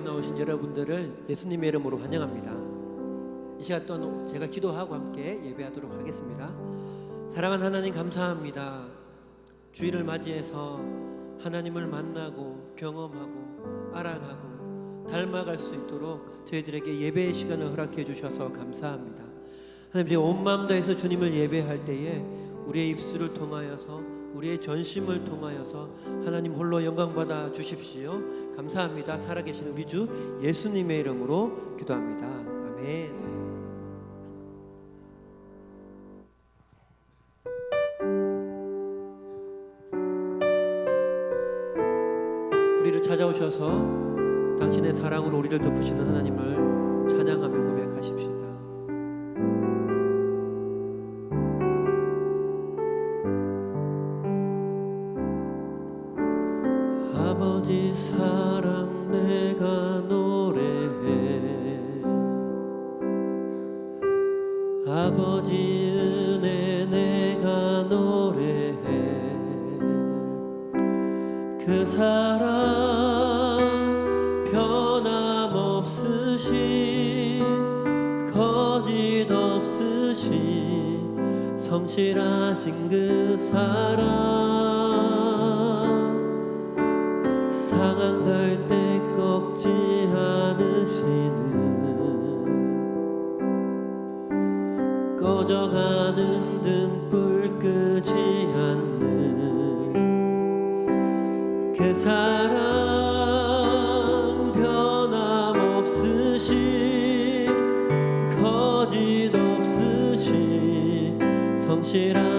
나오신 여러분들을 예수님의 이름으로 환영합니다. 이 시간 또한 제가 기도하고 함께 예배하도록 하겠습니다. 사랑하는 하나님 감사합니다. 주일을 맞이해서 하나님을 만나고 경험하고 알아가고 닮아갈 수 있도록 저희들에게 예배의 시간을 허락해 주셔서 감사합니다. 하나님 제가 온 마음 다해서 주님을 예배할 때에 우리의 입술을 통하여서 우리의 전심을 통하여서 하나님 홀로 영광 받아 주십시오. 감사합니다. 살아계신 우리 주 예수님의 이름으로 기도합니다. 아멘. 우리를 찾아오셔서 당신의 사랑으로 우리를 덮으시는 하나님을 꺼져가는 등불 끄지 않는 그 사랑 변함없으시 거짓 없으시 성실하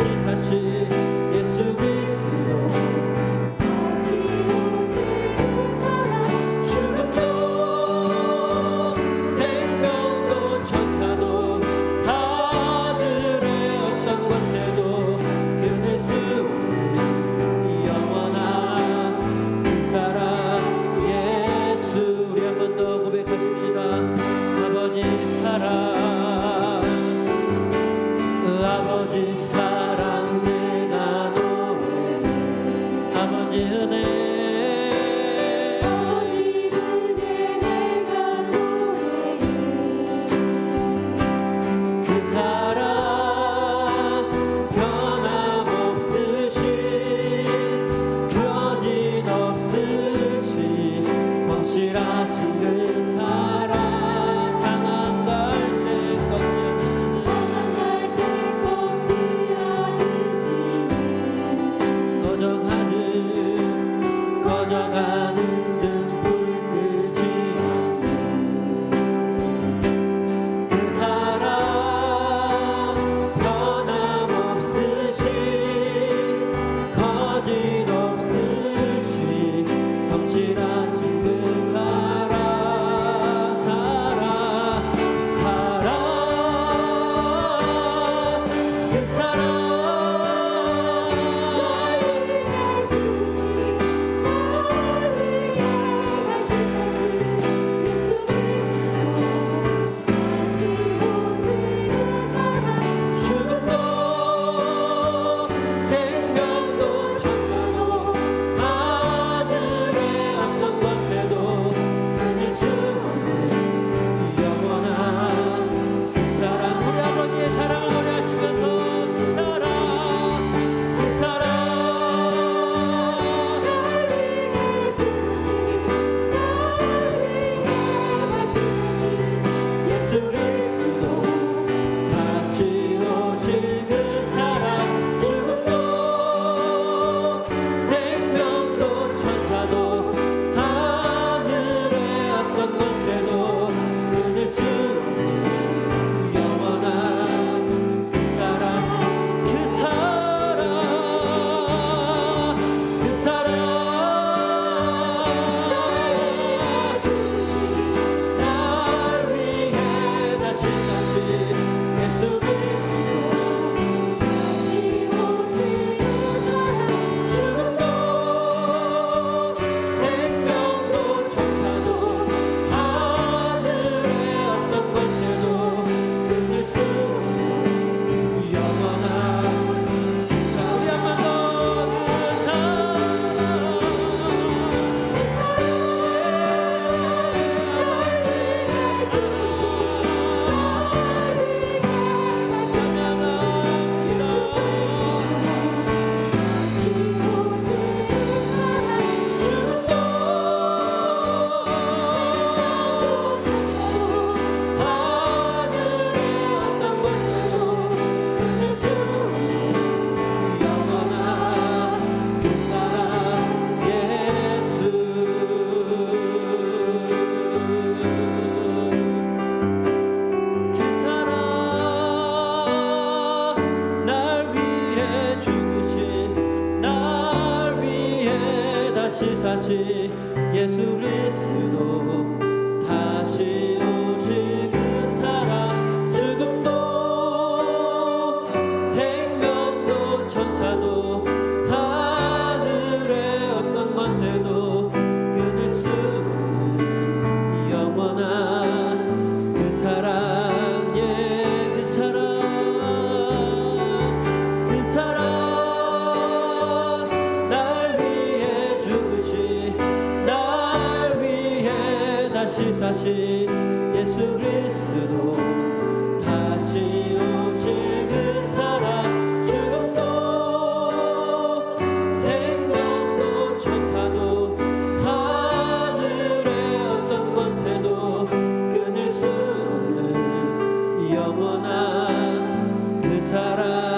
she's 다 영원한 그 사랑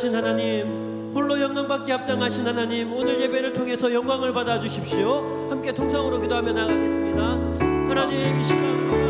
하신 하나님 홀로 영광받기 합당하신 하나님 오늘 예배를 통해서 영광을 받아 주십시오. 함께 통성으로 기도하며 나가겠습니다. 하나님 이 시간